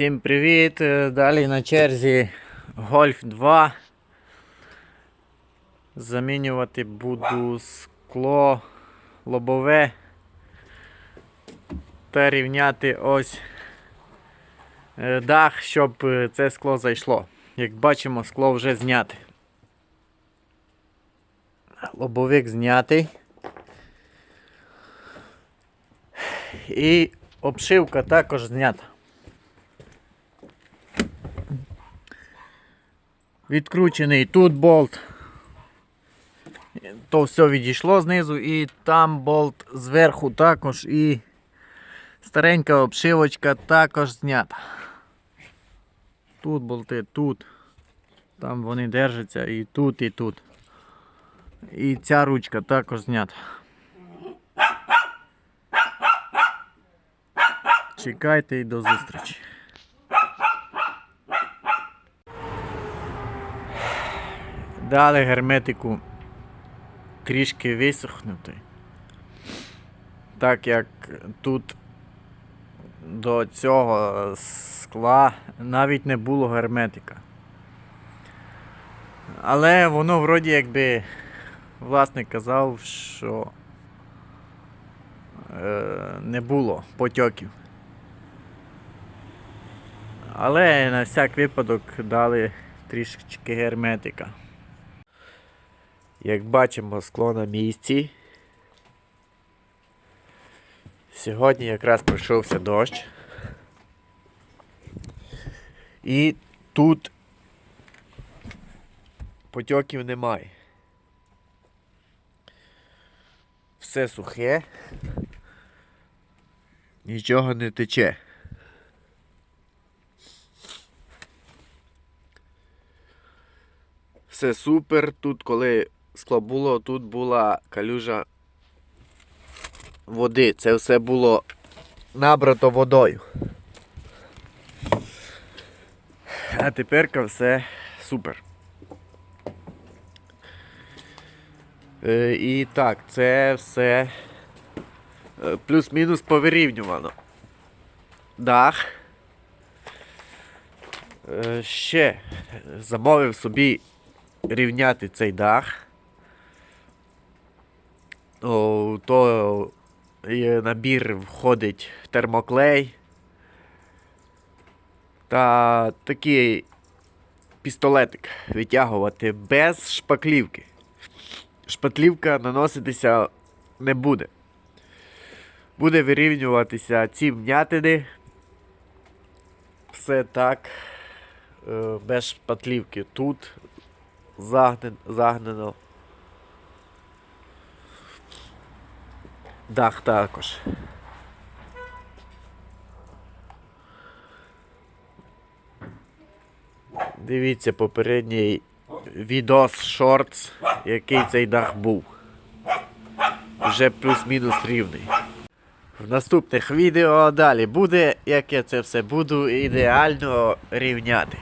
Всім привіт! Е, Далі на черзі Golf 2. Замінювати буду скло лобове та рівняти ось е, дах, щоб е, це скло зайшло. Як бачимо, скло вже зняте. Лобовик знятий. І обшивка також знята. Відкручений тут болт. То все відійшло знизу і там болт зверху також і старенька обшивочка також знята. Тут болти, тут. Там вони держаться і тут, і тут. І ця ручка також знята. Чекайте і до зустрічі. Дали герметику трішки висохнути. Так як тут до цього скла навіть не було герметика. Але воно вроді якби власник казав, що е, не було потьоків. Але на всяк випадок дали трішечки герметика. Як бачимо, скло на місці. Сьогодні якраз пройшовся дощ. І тут потьоків немає. Все сухе, нічого не тече. Все супер. Тут, коли скло було, тут була калюжа води. Це все було набрато водою. А тепер все супер. Е, і так, це все е, плюс-мінус повирівнювано. Дах. Е, ще замовив собі рівняти цей дах. То набір входить термоклей та такий пістолетик витягувати без шпаклівки. Шпаклівка наноситися не буде. Буде вирівнюватися ці вм'ятини. Все так. е, Без шпаклівки. Тут загнен, загнено. Дах також. Дивіться попередній відос шортс, який цей дах був. Вже плюс-мінус рівний. В наступних відео далі буде, як я це все буду ідеально рівняти.